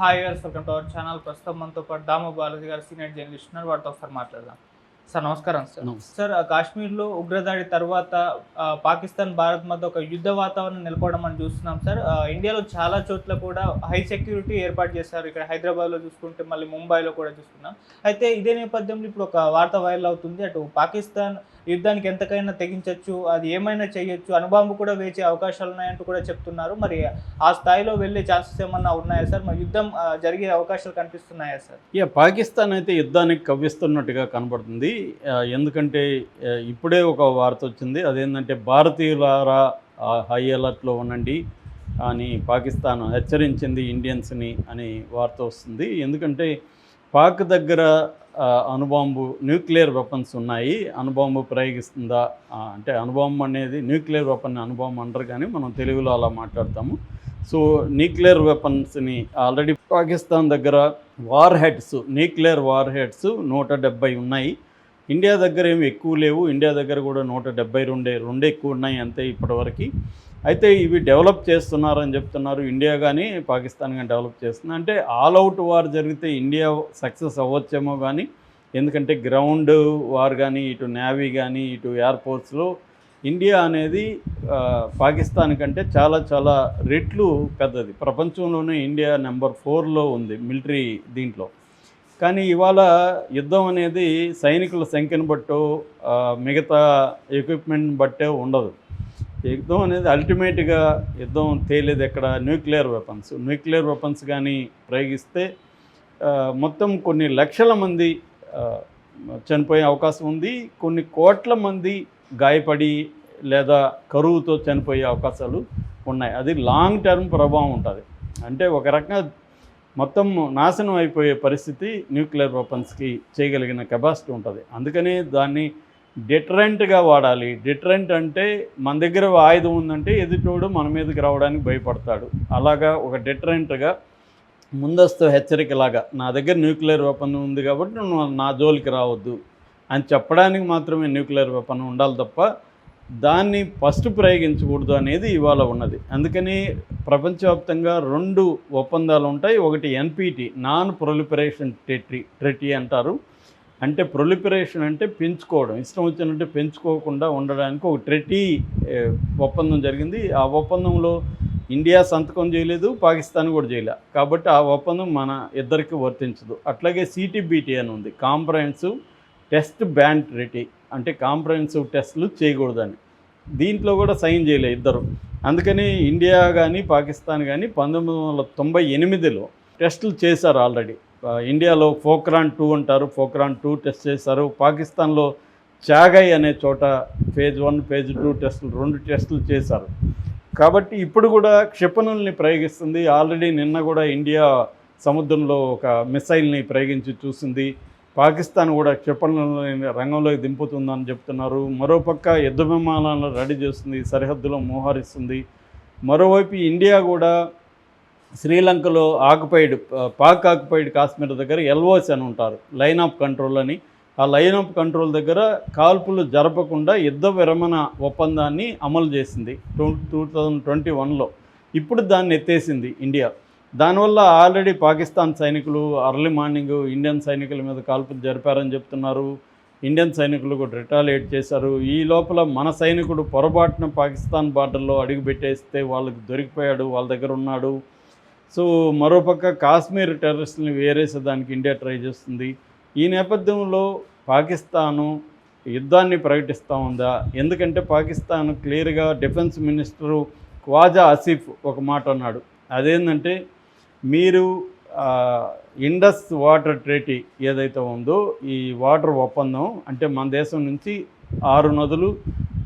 Hi గారు welcome to our channel ప్రస్తుతం మనతో పాటు దామ బాలాజీ గారు సీనియర్ జర్నలిస్ట్ ఉన్నారు వాటితో ఒకసారి మాట్లాడదాం సార్ నమస్కారం సార్. సార్ కాశ్మీర్లో ఉగ్రదాడి తర్వాత పాకిస్తాన్ భారత్ మధ్య ఒక యుద్ధ వాతావరణం నెలకొవడం మనం చూస్తున్నాం సార్. ఇండియాలో చాలా చోట్ల కూడా హై సెక్యూరిటీ ఏర్పాటు చేశారు. ఇక్కడ హైదరాబాద్లో చూసుకుంటే మళ్ళీ ముంబైలో కూడా చూసుకున్నాం. అయితే ఇదే నేపథ్యంలో ఇప్పుడు ఒక వార్త వైరల్ అవుతుంది. అటు పాకిస్తాన్ యుద్ధానికి ఎంతకైనా తెగించవచ్చు అది ఏమైనా చేయొచ్చు అణుబాంబు కూడా వేచే అవకాశాలు ఉన్నాయంటూ కూడా చెప్తున్నారు. మరి ఆ స్థాయిలో వెళ్ళే ఛాన్సెస్ ఏమన్నా ఉన్నాయా సార్? మరి యుద్ధం జరిగే అవకాశాలు కనిపిస్తున్నాయా సార్? ఇక పాకిస్తాన్ అయితే యుద్ధానికి కవ్విస్తున్నట్టుగా కనబడుతుంది. ఎందుకంటే ఇప్పుడే ఒక వార్త వచ్చింది. అదేంటంటే భారతీయులారా హై అలర్ట్లో ఉండండి అని పాకిస్తాన్ హెచ్చరించింది ఇండియన్స్ని అని వార్త వస్తుంది. ఎందుకంటే పాక్ దగ్గర అణుబాంబు న్యూక్లియర్ వెపన్స్ ఉన్నాయి. అణుబాంబు ప్రయోగిస్తుందా అంటే అణుబాంబు అనేది న్యూక్లియర్ వెపన్ అణుబాంబు అంటారు కానీ మనం తెలుగులో అలా మాట్లాడతాము. సో న్యూక్లియర్ వెపన్స్ని ఆల్రెడీ పాకిస్తాన్ దగ్గర war heads nuclear war heads నూట ఉన్నాయి. ఇండియా దగ్గర ఏమి ఎక్కువ లేవు. ఇండియా దగ్గర కూడా నూట డెబ్బై రెండే రెండు ఎక్కువ ఉన్నాయి అంతే ఇప్పటివరకు. అయితే ఇవి డెవలప్ చేస్తున్నారని చెప్తున్నారు. ఇండియా కానీ పాకిస్తాన్ కానీ డెవలప్ చేస్తుంది. అంటే ఆల్ అవుట్ వార్ జరిగితే ఇండియా సక్సెస్ అవ్వచ్చేమో కానీ ఎందుకంటే గ్రౌండ్ వార్ కానీ ఇటు నేవీ కానీ ఇటు ఎయిర్పోర్ట్స్లో ఇండియా అనేది పాకిస్తాన్ కంటే చాలా చాలా రెట్లు పెద్దది. ప్రపంచంలోనే ఇండియా నెంబర్ ఫోర్లో ఉంది మిలిటరీ దీంట్లో. కానీ ఇవాళ యుద్ధం అనేది సైనికుల సంఖ్యను బట్టో మిగతా ఎక్విప్మెంట్ బట్టే ఉండదు. యుద్ధం అనేది అల్టిమేట్గా యుద్ధం తేలేదు ఎక్కడ? న్యూక్లియర్ వెపన్స్ న్యూక్లియర్ వెపన్స్ కానీ ప్రయోగిస్తే మొత్తం కొన్ని లక్షల మంది చనిపోయే అవకాశం ఉంది. కొన్ని కోట్ల మంది గాయపడి లేదా కరువుతో చనిపోయే అవకాశాలు ఉన్నాయి. అది లాంగ్ టర్మ్ ప్రభావం ఉంటుంది. అంటే ఒక రకంగా మొత్తం నాశనం అయిపోయే పరిస్థితి న్యూక్లియర్ వెపన్స్కి చేయగలిగిన కెపాసిటీ ఉంటుంది. అందుకని దాన్ని డిటరెంట్గా వాడాలి. డిటరెంట్ అంటే మన దగ్గర ఆయుధం ఉందంటే ఎదుటోడు మన మీదకి రావడానికి భయపడతాడు. అలాగా ఒక డిటరెంట్గా ముందస్తు హెచ్చరికలాగా నా దగ్గర న్యూక్లియర్ వెపన్ ఉంది కాబట్టి నువ్వు నా జోలికి రావద్దు అని చెప్పడానికి మాత్రమే న్యూక్లియర్ వెపన్ ఉండాలి తప్ప దాన్ని ఫస్ట్ ప్రయోగించకూడదు అనేది ఇవాళ ఉన్నది. అందుకని ప్రపంచవ్యాప్తంగా రెండు ఒప్పందాలు ఉంటాయి. ఒకటి NPT non proliferation treaty treaty అంటారు. అంటే ప్రొలిపరేషన్ అంటే పెంచుకోవడం. ఇష్టం వచ్చినట్టు పెంచుకోకుండా ఉండడానికి ఒక ట్రెటీ ఒప్పందం జరిగింది. ఆ ఒప్పందంలో ఇండియా సంతకం చేయలేదు పాకిస్తాన్ కూడా చేయలే. కాబట్టి ఆ ఒప్పందం మన ఇద్దరికి వర్తించదు. అట్లాగే సిటీబీటీ అని ఉంది. కాంప్రహెన్సివ్ టెస్ట్ బ్యాండ్ ట్రెటీ అంటే కాంప్రహెన్సివ్ టెస్ట్లు చేయకూడదని. దీంట్లో కూడా సైన్ చేయలే ఇద్దరు. అందుకని ఇండియా కానీ పాకిస్తాన్ కానీ పంతొమ్మిది వందల తొంభై ఎనిమిదిలో టెస్టులు చేశారు ఆల్రెడీ. ఇండియాలో ఫోక్రాన్ టూ అంటారు ఫోక్రాన్ టూ టెస్ట్ చేశారు. పాకిస్తాన్లో చాగై అనే చోట ఫేజ్ వన్ ఫేజ్ టూ టెస్టులు రెండు టెస్టులు చేశారు. కాబట్టి ఇప్పుడు కూడా క్షిపణుల్ని ప్రయోగిస్తుంది. ఆల్రెడీ నిన్న కూడా ఇండియా సముద్రంలో ఒక మిసైల్ని ప్రయోగించి చూసింది. పాకిస్తాన్ కూడా క్షిపణులని రంగంలోకి దింపుతుందని చెప్తున్నారు. మరోపక్క యుద్ధ విమానాలను రెడీ చేస్తుంది సరిహద్దులో మోహరిస్తుంది. మరోవైపు ఇండియా కూడా శ్రీలంకలో ఆక్యుపైడ్ పాక్ ఆక్యుపైడ్ కాశ్మీర్ దగ్గర ఎల్ఓస్ అని ఉంటారు లైన్ ఆఫ్ కంట్రోల్ అని. ఆ లైన్ ఆఫ్ కంట్రోల్ దగ్గర కాల్పులు జరపకుండా యుద్ధ విరమణ ఒప్పందాన్ని అమలు చేసింది టూ టూ థౌజండ్ ట్వంటీ వన్లో. ఇప్పుడు దాన్ని ఎత్తేసింది ఇండియా. దానివల్ల ఆల్రెడీ పాకిస్తాన్ సైనికులు అర్లీ మార్నింగ్ ఇండియన్ సైనికుల మీద కాల్పులు జరిపారని చెప్తున్నారు. ఇండియన్ సైనికులు కూడా రిటాలియేట్ చేశారు. ఈ లోపల మన సైనికుడు పొరపాటున పాకిస్తాన్ బార్డర్లో అడుగుపెట్టేస్తే వాళ్ళకి దొరికిపోయాడు వాళ్ళ దగ్గర ఉన్నాడు. సో మరోపక్క కాశ్మీర్ టెర్రరిస్టుని వేరేసేదానికి ఇండియా ట్రై చేస్తుంది. ఈ నేపథ్యంలో పాకిస్తాను యుద్ధాన్ని ప్రకటిస్తూ ఉందా? ఎందుకంటే పాకిస్తాన్ క్లియర్గా డిఫెన్స్ మినిస్టరు ఖ్వాజా ఆసిఫ్ ఒక మాట అన్నాడు. అదేంటంటే మీరు ఇండస్ వాటర్ ట్రేటీ ఏదైతే ఉందో ఈ వాటర్ ఒప్పందం అంటే మన దేశం నుంచి ఆరు నదులు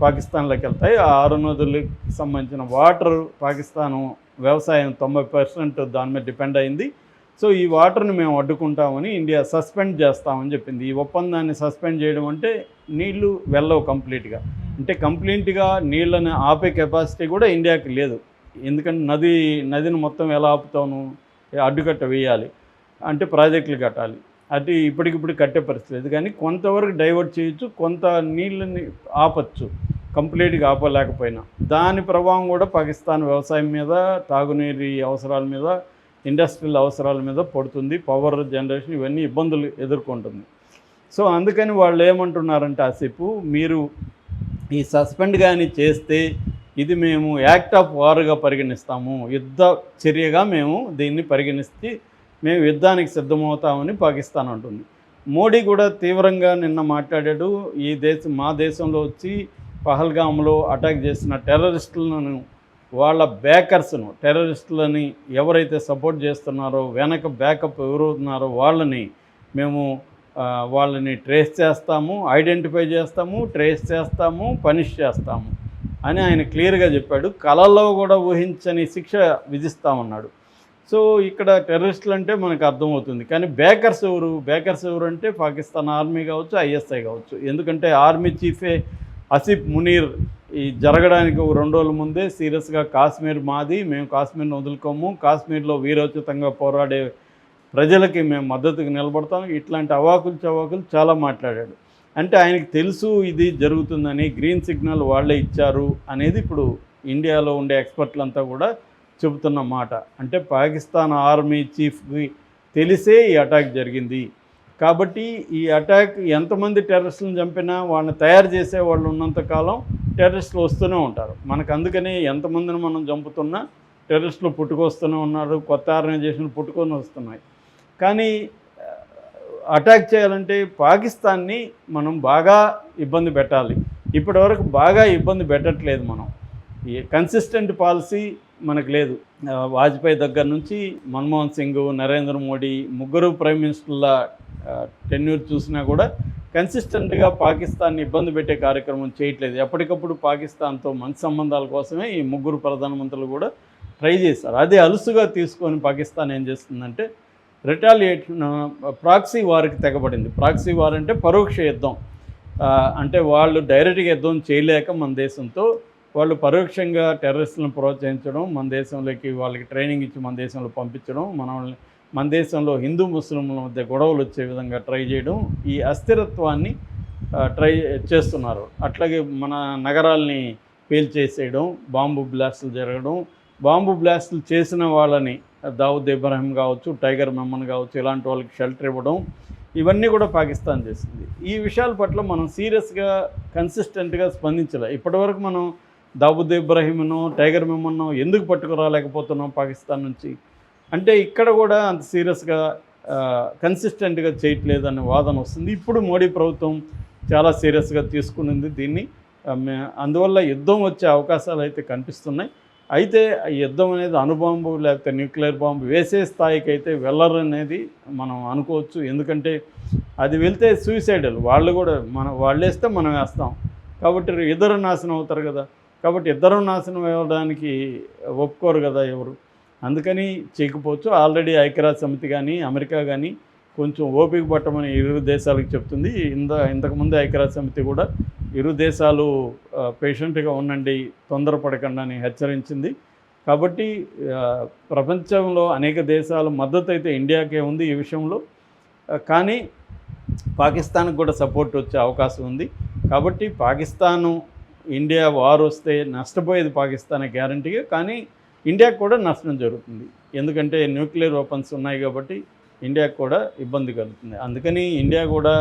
పాకిస్తాన్లోకి వెళ్తాయి. ఆ ఆరు నదులకు సంబంధించిన వాటర్ పాకిస్తాను వ్యవసాయం తొంభై పర్సెంట్ దాని మీద డిపెండ్ అయింది. సో ఈ వాటర్ని మేము అడ్డుకుంటామని ఇండియా సస్పెండ్ చేస్తామని చెప్పింది. ఈ ఒప్పందాన్ని సస్పెండ్ చేయడం అంటే నీళ్ళు వెళ్ళవు కంప్లీట్గా. అంటే కంప్లీట్గా నీళ్ళని ఆపే కెపాసిటీ కూడా ఇండియాకి లేదు. ఎందుకంటే నది నదిని మొత్తం ఎలా ఆపుతాను అడ్డుకట్ట వేయాలి. అంటే ప్రాజెక్టులు కట్టాలి. అది ఇప్పటికిప్పుడు కట్టే పరిస్థితి లేదు. కానీ కొంతవరకు డైవర్ట్ చేయొచ్చు కొంత నీళ్ళని ఆపచ్చు కంప్లీట్గా ఆపలేకపోయినా. దాని ప్రభావం కూడా పాకిస్తాన్ వ్యవసాయం మీద తాగునీరు అవసరాల మీద ఇండస్ట్రియల్ అవసరాల మీద పడుతుంది. పవర్ జనరేషన్ ఇవన్నీ ఇబ్బందులు ఎదుర్కొంటుంది. సో అందుకని వాళ్ళు ఏమంటున్నారంటే ఆసేపు మీరు ఈ సస్పెండ్ కానీ చేస్తే ఇది మేము యాక్ట్ ఆఫ్ వార్గా పరిగణిస్తాము. యుద్ధ చర్యగా మేము దీన్ని పరిగణిస్తే మేము యుద్ధానికి సిద్ధమవుతామని పాకిస్తాన్ అంటుంది. మోడీ కూడా తీవ్రంగా నిన్న మాట్లాడాడు. ఈ దేశం మా దేశంలో వచ్చి పహల్గామ్లో అటాక్ చేసిన టెర్రరిస్టులను వాళ్ళ బ్యాకర్స్ను టెర్రరిస్టులని ఎవరైతే సపోర్ట్ చేస్తున్నారో వెనక బ్యాకప్ ఎవరున్నారో వాళ్ళని మేము వాళ్ళని ట్రేస్ చేస్తాము ఐడెంటిఫై చేస్తాము ట్రేస్ చేస్తాము పనిష్ చేస్తాము. అని ఆయన క్లియర్గా చెప్పాడు. కళల్లో కూడా ఊహించని శిక్ష విధిస్తామన్నాడు సో ఇక్కడ టెర్రరిస్టులు అంటే మనకు అర్థమవుతుంది. కానీ బేకర్స్ ఎవరు? బేకర్స్ ఎవరు అంటే పాకిస్తాన్ ఆర్మీ కావచ్చు ఐఎస్ఐ కావచ్చు. ఎందుకంటే ఆర్మీ చీఫే అసిఫ్ మునీర్ ఈ జరగడానికి రెండు రోజుల ముందే సీరియస్గా కాశ్మీర్ మాది మేము కాశ్మీర్ని వదులుకోము. కాశ్మీర్లో వీరోచితంగా పోరాడే ప్రజలకి మేము మద్దతుకు నిలబడతాం ఇట్లాంటి అవాకులు చవాకులు చాలా మాట్లాడాడు. అంటే ఆయనకి తెలుసు ఇది జరుగుతుందని గ్రీన్ సిగ్నల్ వాళ్ళే ఇచ్చారు అనేది ఇప్పుడు ఇండియాలో ఉండే ఎక్స్పర్ట్లంతా కూడా చెబుతున్న మాట. అంటే పాకిస్తాన్ ఆర్మీ చీఫ్కి తెలిసే ఈ అటాక్ జరిగింది. కాబట్టి ఈ అటాక్ ఎంతమంది టెర్రరిస్టులను చంపినా వాళ్ళని తయారు చేసే వాళ్ళు ఉన్నంతకాలం టెర్రరిస్టులు వస్తూనే ఉంటారు. మనకు అందుకనే ఎంతమందిని మనం చంపుతున్నా టెర్రరిస్టులు పుట్టుకొస్తూనే ఉన్నారు కొత్త ఆర్గనైజేషన్లు పుట్టుకొని వస్తున్నాయి. కానీ అటాక్ చేయాలంటే పాకిస్తాన్ని మనం బాగా ఇబ్బంది పెట్టాలి. ఇప్పటివరకు బాగా ఇబ్బంది పెట్టట్లేదు మనం. ఈ కన్సిస్టెంట్ పాలసీ మనకు లేదు. వాజ్పేయి దగ్గర నుంచి మన్మోహన్ సింగ్ నరేంద్ర మోడీ ముగ్గురు ప్రైమ్ మినిస్టర్ల టెన్యూర్ చూసినా కూడా కన్సిస్టెంట్గా పాకిస్తాన్ని ఇబ్బంది పెట్టే కార్యక్రమం చేయట్లేదు. ఎప్పటికప్పుడు పాకిస్తాన్తో మంచి సంబంధాల కోసమే ఈ ముగ్గురు ప్రధానమంత్రులు కూడా ట్రై చేశారు. అదే అలుసుగా తీసుకొని పాకిస్తాన్ ఏం చేస్తుందంటే రిటాలియేషన్ ప్రాక్సీ వార్కి తెగబడింది. ప్రాక్సీ వార్ అంటే పరోక్ష యుద్ధం. అంటే వాళ్ళు డైరెక్ట్గా యుద్ధం చేయలేక మన దేశంతో వాళ్ళు పరోక్షంగా టెర్రరిస్టులను ప్రోత్సహించడం మన దేశంలోకి వాళ్ళకి ట్రైనింగ్ ఇచ్చి మన దేశంలో పంపించడం మనల్ని మన దేశంలో హిందూ ముస్లింల మధ్య గొడవలు వచ్చే విధంగా ట్రై చేయడం ఈ అస్థిరత్వాన్ని ట్రై చేస్తున్నారు. అట్లాగే మన నగరాల్ని పేల్చేసేయడం బాంబు బ్లాస్టులు జరగడం బాంబు బ్లాస్టులు చేసిన వాళ్ళని దావుద్ ఇబ్రాహిం కావచ్చు టైగర్ మెమ్మన్ కావచ్చు ఇలాంటి వాళ్ళకి షెల్టర్ ఇవ్వడం ఇవన్నీ కూడా పాకిస్తాన్ చేసింది. ఈ విషయాల పట్ల మనం సీరియస్గా కన్సిస్టెంట్గా స్పందించలే. ఇప్పటివరకు మనం దావుద్ ఇబ్రాహింను టైగర్ మెమ్మన్ను ఎందుకు పట్టుకురాలేకపోతున్నాం పాకిస్తాన్ నుంచి? అంటే ఇక్కడ కూడా అంత సీరియస్గా కన్సిస్టెంట్గా చేయట్లేదు అనే వాదన వస్తుంది. ఇప్పుడు మోడీ ప్రభుత్వం చాలా సీరియస్గా తీసుకునింది దీన్ని. అందువల్ల యుద్ధం వచ్చే అవకాశాలు అయితే కనిపిస్తున్నాయి. అయితే యుద్ధం అనేది అణుబాంబు లేకపోతే న్యూక్లియర్ బాంబు వేసే స్థాయికి అయితే వెళ్ళరు అనేది మనం అనుకోవచ్చు. ఎందుకంటే అది వెళ్తే సూసైడల్ వాళ్ళు కూడా మనం వాళ్ళు వేస్తే మనం వేస్తాం. కాబట్టి ఇద్దరు నాశనం అవుతారు కదా. కాబట్టి ఇద్దరు నాశనం అవ్వడానికి ఒప్పుకోరు కదా ఎవరు. అందుకని చేయకపోవచ్చు. ఆల్రెడీ ఐక్యరాజ్య సమితి కానీ అమెరికా కానీ కొంచెం ఓపిక పట్టమని ఇరు దేశాలకు చెప్తుంది. ఇంత ఇంతకుముందు ఐక్యరాజ్య సమితి కూడా ఇరు దేశాలు పేషెంట్గా ఉండండి తొందరపడకండి అని హెచ్చరించింది. కాబట్టి ప్రపంచంలో అనేక దేశాల మద్దతు అయితే ఇండియాకే ఉంది ఈ విషయంలో. కానీ పాకిస్తాన్కి కూడా సపోర్ట్ వచ్చే అవకాశం ఉంది. కాబట్టి పాకిస్తాను ఇండియా వార్ వస్తే నష్టపోయేది పాకిస్తానే గ్యారంటీగా. కానీ ఇండియాకు కూడా నష్టం జరుగుతుంది. ఎందుకంటే న్యూక్లియర్ వెపన్స్ ఉన్నాయి కాబట్టి ఇండియాకు కూడా ఇబ్బంది కలుగుతుంది. అందుకని ఇండియా కూడా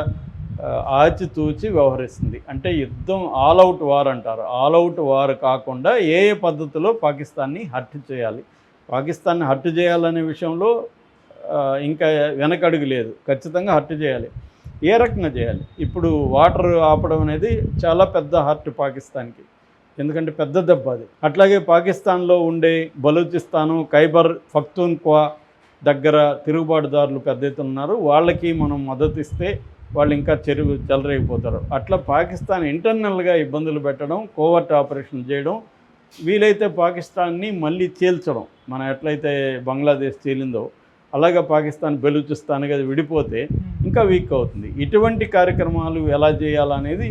ఆచితూచి వ్యవహరిస్తుంది. అంటే యుద్ధం ఆల్ అవుట్ వార్ అంటారు. ఆల్ అవుట్ వార్ కాకుండా ఏ ఏ పద్ధతిలో పాకిస్తాన్ని హర్ట్ చేయాలి? పాకిస్తాన్ని హర్ట్ చేయాలనే విషయంలో ఇంకా వెనకడుగు లేదు. ఖచ్చితంగా హర్ట్ చేయాలి. ఏ రకంగా చేయాలి? ఇప్పుడు వాటర్ ఆపడం అనేది చాలా పెద్ద హర్ట్ పాకిస్తాన్కి. ఎందుకంటే పెద్ద దెబ్బ అది. అట్లాగే పాకిస్తాన్లో ఉండే బలూచిస్తాను ఖైబర్ పఖ్తూన్ఖ్వా దగ్గర తిరుగుబాటుదారులు పెద్ద ఎత్తున ఉన్నారు. వాళ్ళకి మనం మద్దతు ఇస్తే వాళ్ళు ఇంకా చెరువు చెలరేగిపోతారు. అట్లా పాకిస్తాన్ ఇంటర్నల్గా ఇబ్బందులు పెట్టడం కోవర్ట్ ఆపరేషన్ చేయడం వీలైతే పాకిస్తాన్ని మళ్ళీ చీల్చడం మనం ఎట్లయితే బంగ్లాదేశ్ చీలిందో అలాగే పాకిస్తాన్ బెలూచిస్తాన్గా అది విడిపోతే ఇంకా వీక్ అవుతుంది. ఇటువంటి కార్యక్రమాలు ఎలా చేయాలనేది